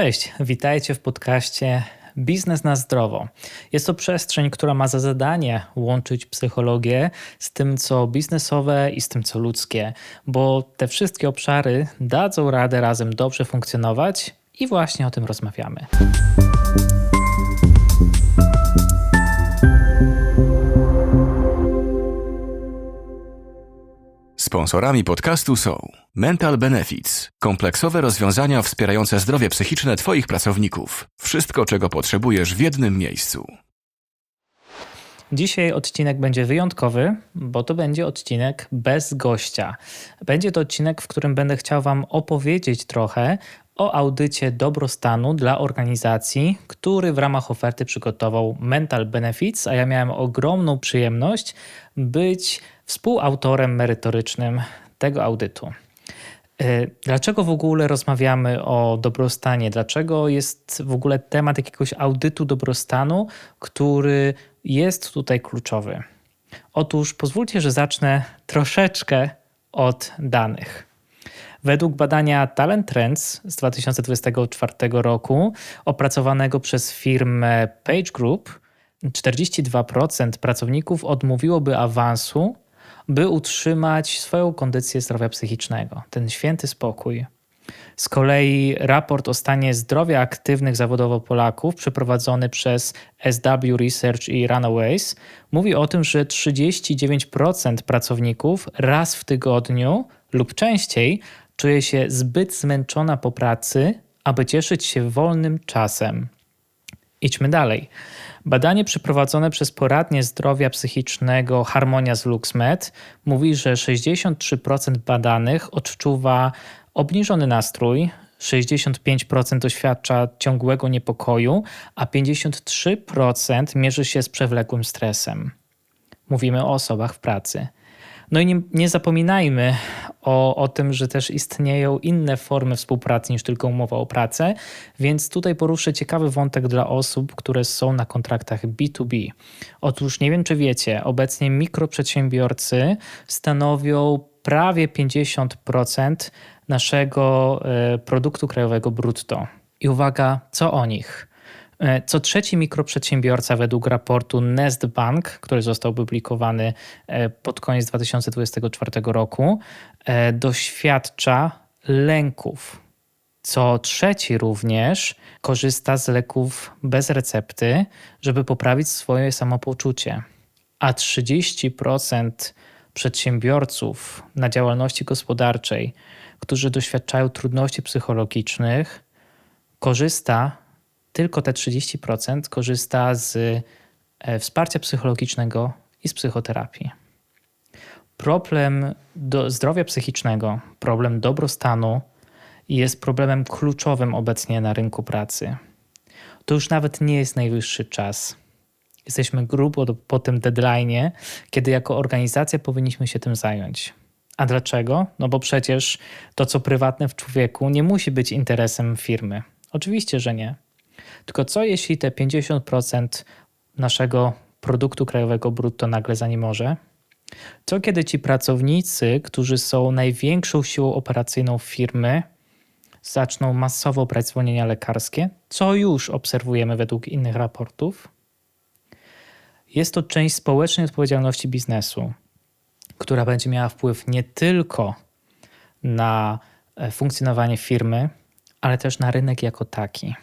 Cześć, witajcie w podcaście Biznes na zdrowo. Jest to przestrzeń, która ma za zadanie łączyć psychologię z tym, co biznesowe i z tym, co ludzkie, bo te wszystkie obszary dadzą radę razem dobrze funkcjonować i właśnie o tym rozmawiamy. Sponsorami podcastu są Mental Benefits, kompleksowe rozwiązania wspierające zdrowie psychiczne Twoich pracowników. Wszystko, czego potrzebujesz w jednym miejscu. Dzisiaj odcinek będzie wyjątkowy, bo to będzie odcinek bez gościa. Będzie to odcinek, w którym będę chciał Wam opowiedzieć trochę o audycie dobrostanu dla organizacji, który w ramach oferty przygotował Mental Benefits, a ja miałem ogromną przyjemność być współautorem merytorycznym tego audytu. E, dlaczego w ogóle rozmawiamy o dobrostanie? Dlaczego jest w ogóle temat jakiegoś audytu dobrostanu, który jest tutaj kluczowy? Otóż pozwólcie, że zacznę troszeczkę od danych. Według badania Talent Trends z 2024 roku, opracowanego przez firmę Page Group, 42% pracowników odmówiłoby awansu, by utrzymać swoją kondycję zdrowia psychicznego, ten święty spokój. Z kolei raport o stanie zdrowia aktywnych zawodowo Polaków przeprowadzony przez SW Research i Runaways mówi o tym, że 39% pracowników raz w tygodniu lub częściej czuje się zbyt zmęczona po pracy, aby cieszyć się wolnym czasem. Idźmy dalej. Badanie przeprowadzone przez poradnię zdrowia psychicznego Harmonia z LuxMed mówi, że 63% badanych odczuwa obniżony nastrój, 65% doświadcza ciągłego niepokoju, a 53% mierzy się z przewlekłym stresem. Mówimy o osobach w pracy. No i nie, nie zapominajmy o, o tym, że też istnieją inne formy współpracy niż tylko umowa o pracę, więc tutaj poruszę ciekawy wątek dla osób, które są na kontraktach B2B. Otóż nie wiem, czy wiecie, obecnie mikroprzedsiębiorcy stanowią prawie 50% naszego e, produktu krajowego brutto. I uwaga, co o nich? E, co trzeci mikroprzedsiębiorca według raportu Nest Bank, który został publikowany e, pod koniec 2024 roku, e, doświadcza lęków. Co trzeci również korzysta z leków bez recepty, żeby poprawić swoje samopoczucie. A 30% przedsiębiorców na działalności gospodarczej, którzy doświadczają trudności psychologicznych, korzysta tylko te 30% korzysta z e, wsparcia psychologicznego i z psychoterapii. Problem zdrowia psychicznego, problem dobrostanu jest problemem kluczowym obecnie na rynku pracy. To już nawet nie jest najwyższy czas. Jesteśmy grubo po tym deadline, kiedy jako organizacja powinniśmy się tym zająć. A dlaczego? No bo przecież to, co prywatne w człowieku, nie musi być interesem firmy. Oczywiście, że nie. Tylko co jeśli te 50% naszego produktu krajowego brutto nagle za nie może? Co kiedy ci pracownicy, którzy są największą siłą operacyjną firmy, zaczną masowo brać zwolnienia lekarskie, co już obserwujemy według innych raportów? Jest to część społecznej odpowiedzialności biznesu, która będzie miała wpływ nie tylko na e, funkcjonowanie firmy, ale też na rynek jako taki.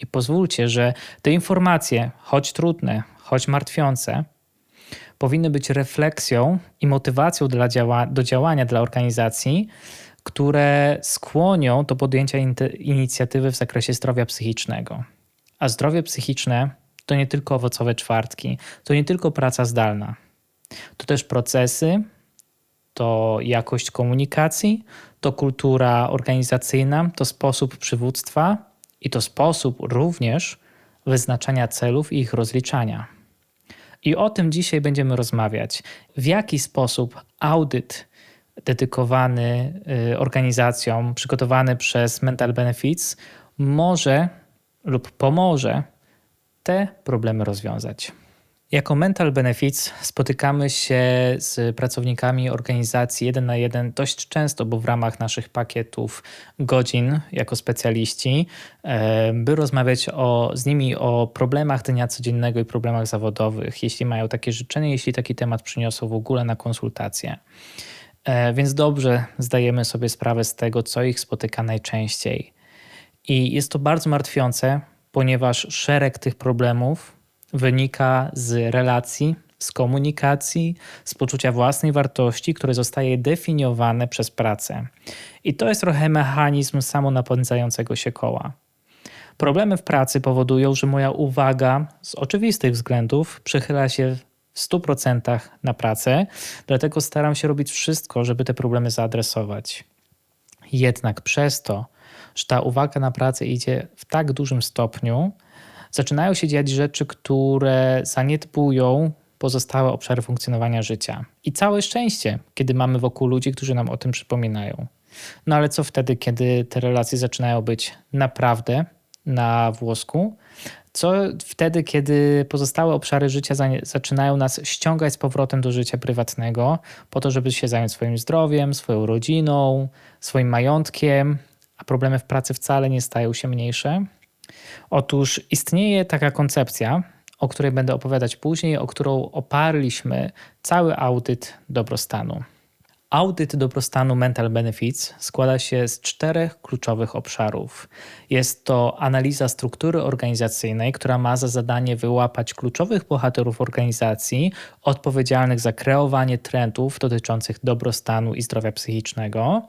I pozwólcie, że te informacje, choć trudne, choć martwiące, powinny być refleksją i motywacją dla działa do działania dla organizacji, które skłonią do podjęcia inicjatywy w zakresie zdrowia psychicznego. A zdrowie psychiczne to nie tylko owocowe czwartki, to nie tylko praca zdalna. To też procesy, to jakość komunikacji, to kultura organizacyjna, to sposób przywództwa, i to sposób również wyznaczania celów i ich rozliczania. I o tym dzisiaj będziemy rozmawiać. W jaki sposób audyt dedykowany y, organizacjom, przygotowany przez Mental Benefits, może lub pomoże te problemy rozwiązać. Jako Mental Benefits spotykamy się z pracownikami organizacji jeden na jeden dość często, bo w ramach naszych pakietów godzin jako specjaliści, e, by rozmawiać o, z nimi o problemach dnia codziennego i problemach zawodowych, jeśli mają takie życzenie, jeśli taki temat przyniosą w ogóle na konsultacje. Więc dobrze zdajemy sobie sprawę z tego, co ich spotyka najczęściej. I jest to bardzo martwiące, ponieważ szereg tych problemów wynika z relacji, z komunikacji, z poczucia własnej wartości, które zostaje definiowane przez pracę. I to jest trochę mechanizm samonapędzającego się koła. Problemy w pracy powodują, że moja uwaga z oczywistych względów przychyla się w 100% na pracę, dlatego staram się robić wszystko, żeby te problemy zaadresować. Jednak przez to, że ta uwaga na pracę idzie w tak dużym stopniu, zaczynają się dziać rzeczy, które zaniedbują pozostałe obszary funkcjonowania życia. I całe szczęście, kiedy mamy wokół ludzi, którzy nam o tym przypominają. No ale co wtedy, kiedy te relacje zaczynają być naprawdę na włosku? Co wtedy, kiedy pozostałe obszary życia zaczynają nas ściągać z powrotem do życia prywatnego, po to, żeby się zająć swoim zdrowiem, swoją rodziną, swoim majątkiem, a problemy w pracy wcale nie stają się mniejsze? Otóż istnieje taka koncepcja, o której będę opowiadać później, o którą oparliśmy cały audyt dobrostanu. Audyt dobrostanu Mental Benefits składa się z czterech kluczowych obszarów. Jest to analiza struktury organizacyjnej, która ma za zadanie wyłapać kluczowych bohaterów organizacji odpowiedzialnych za kreowanie trendów dotyczących dobrostanu i zdrowia psychicznego.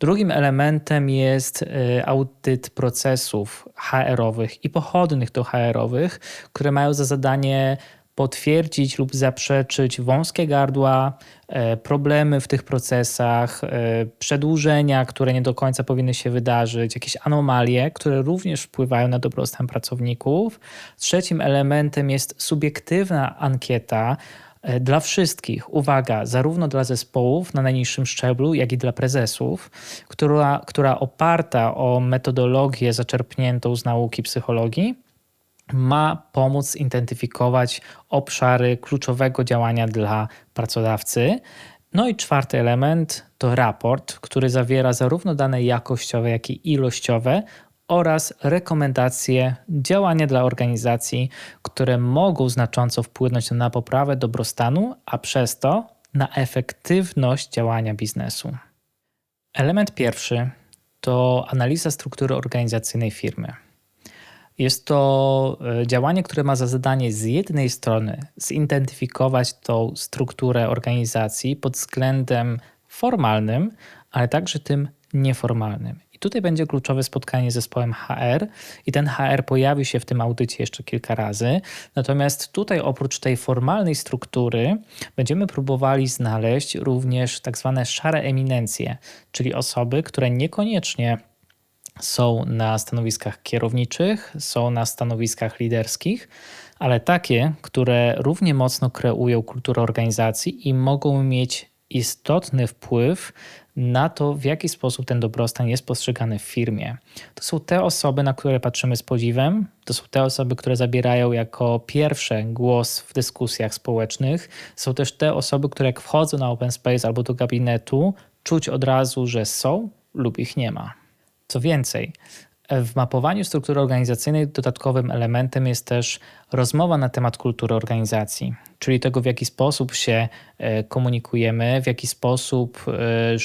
Drugim elementem jest y, audyt procesów HR-owych i pochodnych do HR-owych, które mają za zadanie potwierdzić lub zaprzeczyć wąskie gardła, e, problemy w tych procesach, e, przedłużenia, które nie do końca powinny się wydarzyć, jakieś anomalie, które również wpływają na dobrostan pracowników. Trzecim elementem jest subiektywna ankieta e, dla wszystkich, uwaga, zarówno dla zespołów na najniższym szczeblu, jak i dla prezesów, która, która oparta o metodologię zaczerpniętą z nauki psychologii ma pomóc identyfikować obszary kluczowego działania dla pracodawcy. No i czwarty element to raport, który zawiera zarówno dane jakościowe, jak i ilościowe oraz rekomendacje działania dla organizacji, które mogą znacząco wpłynąć na poprawę dobrostanu, a przez to na efektywność działania biznesu. Element pierwszy to analiza struktury organizacyjnej firmy. Jest to e, działanie, które ma za zadanie z jednej strony zidentyfikować tą strukturę organizacji pod względem formalnym, ale także tym nieformalnym. I tutaj będzie kluczowe spotkanie z zespołem HR, i ten HR pojawi się w tym audycie jeszcze kilka razy. Natomiast tutaj, oprócz tej formalnej struktury, będziemy próbowali znaleźć również tak zwane szare eminencje, czyli osoby, które niekoniecznie są na stanowiskach kierowniczych, są na stanowiskach liderskich, ale takie, które równie mocno kreują kulturę organizacji i mogą mieć istotny wpływ na to, w jaki sposób ten dobrostan jest postrzegany w firmie. To są te osoby, na które patrzymy z podziwem, to są te osoby, które zabierają jako pierwsze głos w dyskusjach społecznych, są też te osoby, które jak wchodzą na open space albo do gabinetu, czuć od razu, że są lub ich nie ma. Co więcej, w mapowaniu struktury organizacyjnej dodatkowym elementem jest też rozmowa na temat kultury organizacji, czyli tego, w jaki sposób się e, komunikujemy, w jaki sposób e, e,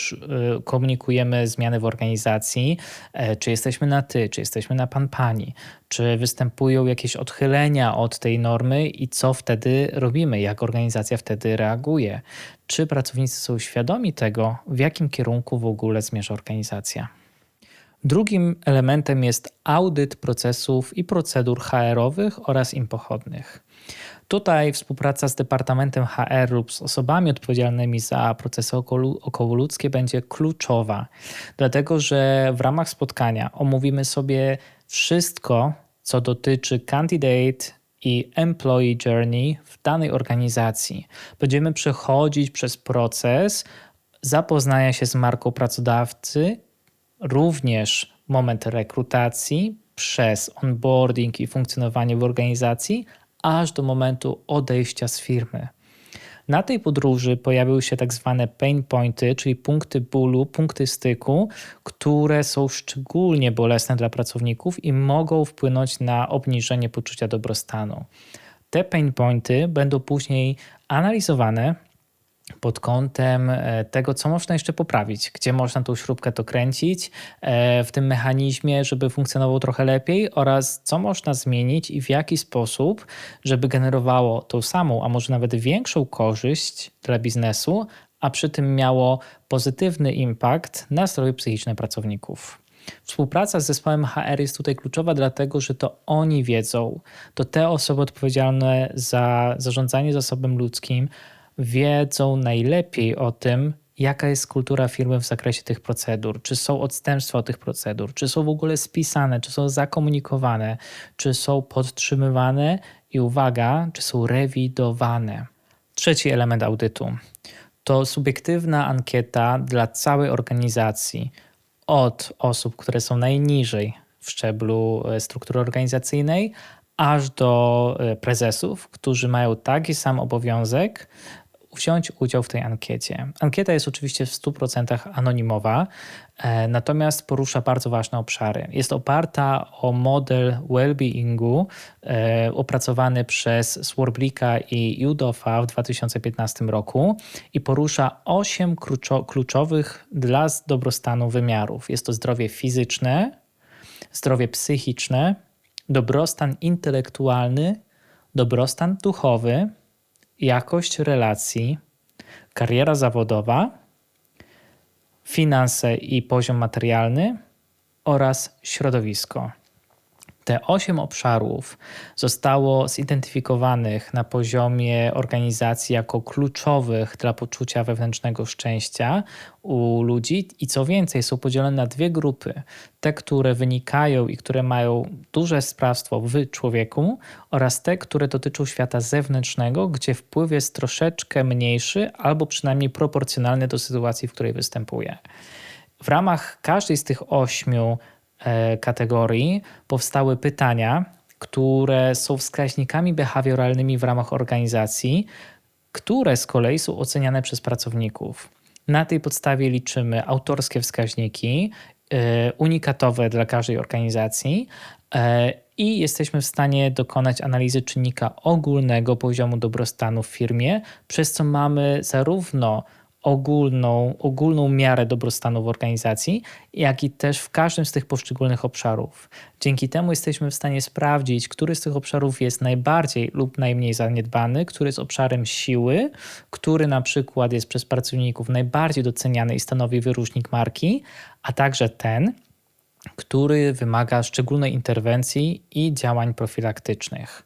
komunikujemy zmiany w organizacji, czy jesteśmy na ty, czy jesteśmy na pan, pani, czy występują jakieś odchylenia od tej normy i co wtedy robimy, jak organizacja wtedy reaguje, czy pracownicy są świadomi tego, w jakim kierunku w ogóle zmierza organizacja. Drugim elementem jest audyt procesów i procedur HR-owych oraz im pochodnych. Tutaj współpraca z Departamentem HR lub z osobami odpowiedzialnymi za procesy okołoludzkie będzie kluczowa, dlatego że w ramach spotkania omówimy sobie wszystko, co dotyczy candidate i employee journey w danej organizacji. Będziemy przechodzić przez proces zapoznania się z marką pracodawcy również moment rekrutacji przez onboarding i funkcjonowanie w organizacji, aż do momentu odejścia z firmy. Na tej podróży pojawiły się tak zwane pain pointy, czyli punkty bólu, punkty styku, które są szczególnie bolesne dla pracowników i mogą wpłynąć na obniżenie poczucia dobrostanu. Te pain pointy będą później analizowane pod kątem e, tego, co można jeszcze poprawić, gdzie można tą śrubkę to kręcić e, w tym mechanizmie, żeby funkcjonował trochę lepiej oraz co można zmienić i w jaki sposób, żeby generowało tą samą, a może nawet większą korzyść dla biznesu, a przy tym miało pozytywny impact na zdrowie psychiczne pracowników. Współpraca z zespołem HR jest tutaj kluczowa, dlatego że to oni wiedzą, to te osoby odpowiedzialne za zarządzanie zasobem ludzkim wiedzą najlepiej o tym, jaka jest kultura firmy w zakresie tych procedur, czy są odstępstwa od tych procedur, czy są w ogóle spisane, czy są zakomunikowane, czy są podtrzymywane i uwaga, czy są rewidowane. Trzeci element audytu to subiektywna ankieta dla całej organizacji od osób, które są najniżej w szczeblu e, struktury organizacyjnej, aż do e, prezesów, którzy mają taki sam obowiązek wziąć udział w tej ankiecie. Ankieta jest oczywiście w 100% anonimowa, e, natomiast porusza bardzo ważne obszary. Jest oparta o model well-beingu e, opracowany przez Swarbricka i Judofa w 2015 roku i porusza 8 kluczowych dla dobrostanu wymiarów. Jest to zdrowie fizyczne, zdrowie psychiczne, dobrostan intelektualny, dobrostan duchowy, jakość relacji, kariera zawodowa, finanse i poziom materialny oraz środowisko. Te osiem obszarów zostało zidentyfikowanych na poziomie organizacji jako kluczowych dla poczucia wewnętrznego szczęścia u ludzi i co więcej, są podzielone na dwie grupy. Te, które wynikają i które mają duże sprawstwo w człowieku, oraz te, które dotyczą świata zewnętrznego, gdzie wpływ jest troszeczkę mniejszy albo przynajmniej proporcjonalny do sytuacji, w której występuje. W ramach każdej z tych ośmiu kategorii powstały pytania, które są wskaźnikami behawioralnymi w ramach organizacji, które z kolei są oceniane przez pracowników. Na tej podstawie liczymy autorskie wskaźniki, e, unikatowe dla każdej organizacji e, i jesteśmy w stanie dokonać analizy czynnika ogólnego poziomu dobrostanu w firmie, przez co mamy zarówno ogólną, ogólną miarę dobrostanu w organizacji, jak i też w każdym z tych poszczególnych obszarów. Dzięki temu jesteśmy w stanie sprawdzić, który z tych obszarów jest najbardziej lub najmniej zaniedbany, który jest obszarem siły, który na przykład jest przez pracowników najbardziej doceniany i stanowi wyróżnik marki, a także ten, który wymaga szczególnej interwencji i działań profilaktycznych.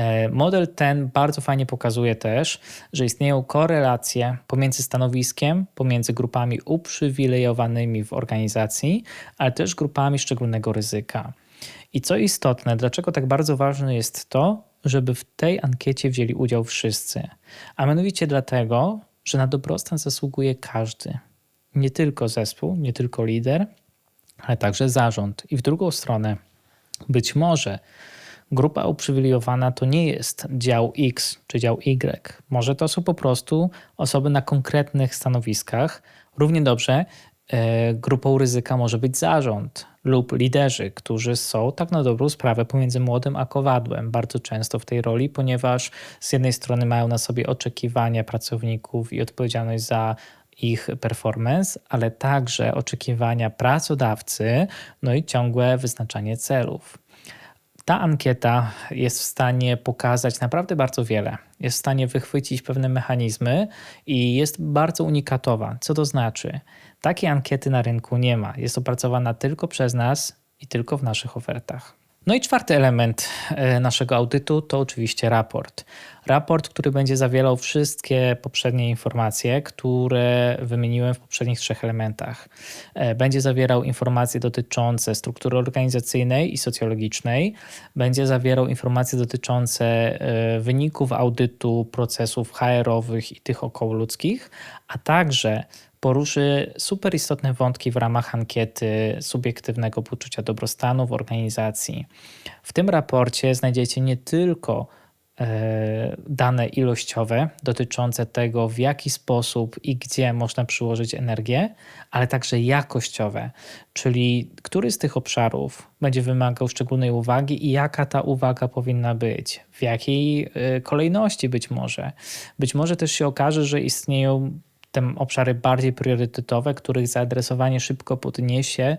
E, model ten bardzo fajnie pokazuje też, że istnieją korelacje pomiędzy stanowiskiem, pomiędzy grupami uprzywilejowanymi w organizacji, ale też grupami szczególnego ryzyka. I co istotne, dlaczego tak bardzo ważne jest to, żeby w tej ankiecie wzięli udział wszyscy? A mianowicie dlatego, że na dobrostan zasługuje każdy. Nie tylko zespół, nie tylko lider, ale także zarząd. I w drugą stronę, być może grupa uprzywilejowana to nie jest dział X czy dział Y. Może to są po prostu osoby na konkretnych stanowiskach. Równie dobrze e, grupą ryzyka może być zarząd lub liderzy, którzy są tak na dobrą sprawę pomiędzy młodym a kowadłem, bardzo często w tej roli, ponieważ z jednej strony mają na sobie oczekiwania pracowników i odpowiedzialność za ich performance, ale także oczekiwania pracodawcy, no i ciągłe wyznaczanie celów. Ta ankieta jest w stanie pokazać naprawdę bardzo wiele. Jest w stanie wychwycić pewne mechanizmy i jest bardzo unikatowa. Co to znaczy? Takiej ankiety na rynku nie ma. Jest opracowana tylko przez nas i tylko w naszych ofertach. No i czwarty element e, naszego audytu to oczywiście raport. Raport, który będzie zawierał wszystkie poprzednie informacje, które wymieniłem w poprzednich trzech elementach. E, będzie zawierał informacje dotyczące struktury organizacyjnej i socjologicznej, będzie zawierał informacje dotyczące e, wyników audytu procesów HR-owych i tych okołoludzkich, a także poruszy super istotne wątki w ramach ankiety subiektywnego poczucia dobrostanu w organizacji. W tym raporcie znajdziecie nie tylko e, dane ilościowe dotyczące tego, w jaki sposób i gdzie można przyłożyć energię, ale także jakościowe, czyli który z tych obszarów będzie wymagał szczególnej uwagi i jaka ta uwaga powinna być, w jakiej e, kolejności być może. Być może też się okaże, że istnieją te obszary bardziej priorytetowe, których zaadresowanie szybko podniesie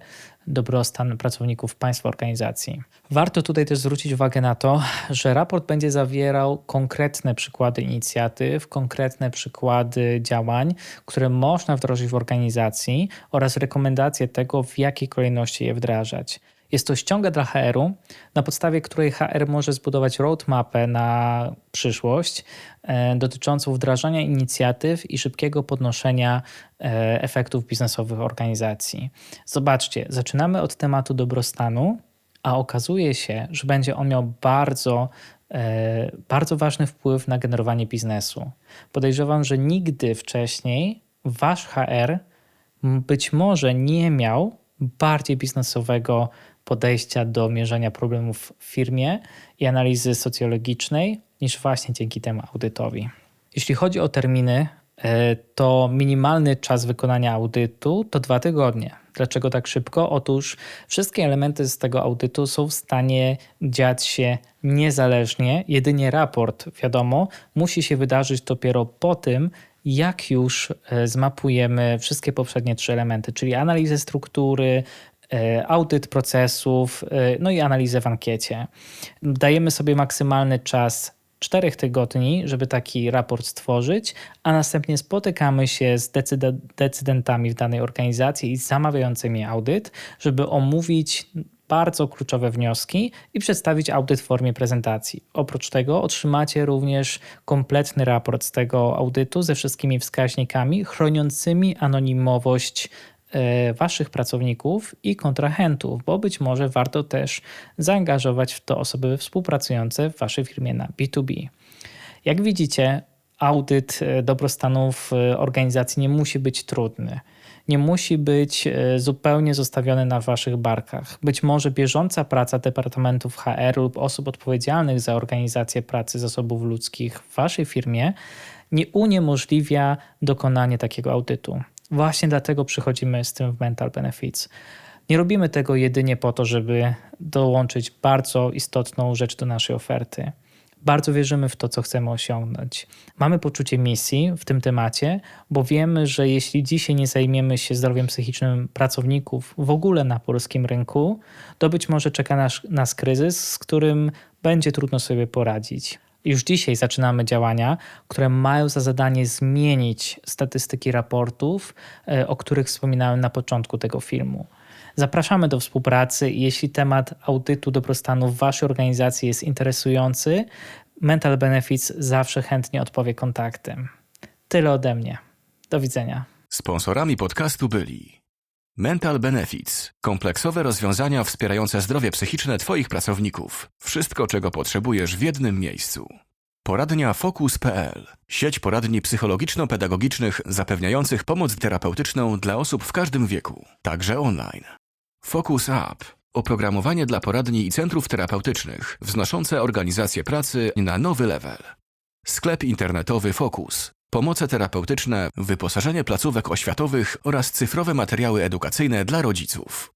dobrostan pracowników państwa organizacji. Warto tutaj też zwrócić uwagę na to, że raport będzie zawierał konkretne przykłady inicjatyw, konkretne przykłady działań, które można wdrożyć w organizacji oraz rekomendacje tego, w jakiej kolejności je wdrażać. Jest to ściąga dla HR-u, na podstawie której HR może zbudować roadmapę na przyszłość e, dotyczącą wdrażania inicjatyw i szybkiego podnoszenia e, efektów biznesowych organizacji. Zobaczcie, zaczynamy od tematu dobrostanu, a okazuje się, że będzie on miał bardzo e, bardzo ważny wpływ na generowanie biznesu. Podejrzewam, że nigdy wcześniej wasz HR być może nie miał bardziej biznesowego podejścia do mierzenia problemów w firmie i analizy socjologicznej niż właśnie dzięki temu audytowi. Jeśli chodzi o terminy, e, to minimalny czas wykonania audytu to dwa tygodnie. Dlaczego tak szybko? Otóż wszystkie elementy z tego audytu są w stanie dziać się niezależnie. Jedynie raport, wiadomo, musi się wydarzyć dopiero po tym, jak już e, zmapujemy wszystkie poprzednie trzy elementy, czyli analizę struktury, audyt procesów, e, no i analizę w ankiecie. Dajemy sobie maksymalny czas czterech tygodni, żeby taki raport stworzyć, a następnie spotykamy się z decydentami w danej organizacji i zamawiającymi audyt, żeby omówić bardzo kluczowe wnioski i przedstawić audyt w formie prezentacji. Oprócz tego otrzymacie również kompletny raport z tego audytu ze wszystkimi wskaźnikami chroniącymi anonimowość E, waszych pracowników i kontrahentów, bo być może warto też zaangażować w to osoby współpracujące w waszej firmie na B2B. Jak widzicie, audyt e, dobrostanu w organizacji nie musi być trudny. Nie musi być e, zupełnie zostawiony na waszych barkach. Być może bieżąca praca departamentów HR lub osób odpowiedzialnych za organizację pracy zasobów ludzkich w waszej firmie nie uniemożliwia dokonanie takiego audytu. Właśnie dlatego przychodzimy z tym w Mental Benefits. Nie robimy tego jedynie po to, żeby dołączyć bardzo istotną rzecz do naszej oferty. Bardzo wierzymy w to, co chcemy osiągnąć. Mamy poczucie misji w tym temacie, bo wiemy, że jeśli dzisiaj nie zajmiemy się zdrowiem psychicznym pracowników w ogóle na polskim rynku, to być może czeka nas, nas kryzys, z którym będzie trudno sobie poradzić. Już dzisiaj zaczynamy działania, które mają za zadanie zmienić statystyki raportów, e, o których wspominałem na początku tego filmu. Zapraszamy do współpracy jeśli temat audytu dobrostanu w Waszej organizacji jest interesujący, Mental Benefits zawsze chętnie odpowie kontaktem. Tyle ode mnie. Do widzenia. Sponsorami podcastu byli Mental Benefits kompleksowe rozwiązania wspierające zdrowie psychiczne Twoich pracowników. Wszystko, czego potrzebujesz w jednym miejscu. Poradnia Focus.pl sieć poradni psychologiczno-pedagogicznych zapewniających pomoc terapeutyczną dla osób w każdym wieku, także online. Focus App oprogramowanie dla poradni i centrów terapeutycznych wznoszące organizację pracy na nowy level. Sklep internetowy Focus pomoce terapeutyczne, wyposażenie placówek oświatowych oraz cyfrowe materiały edukacyjne dla rodziców.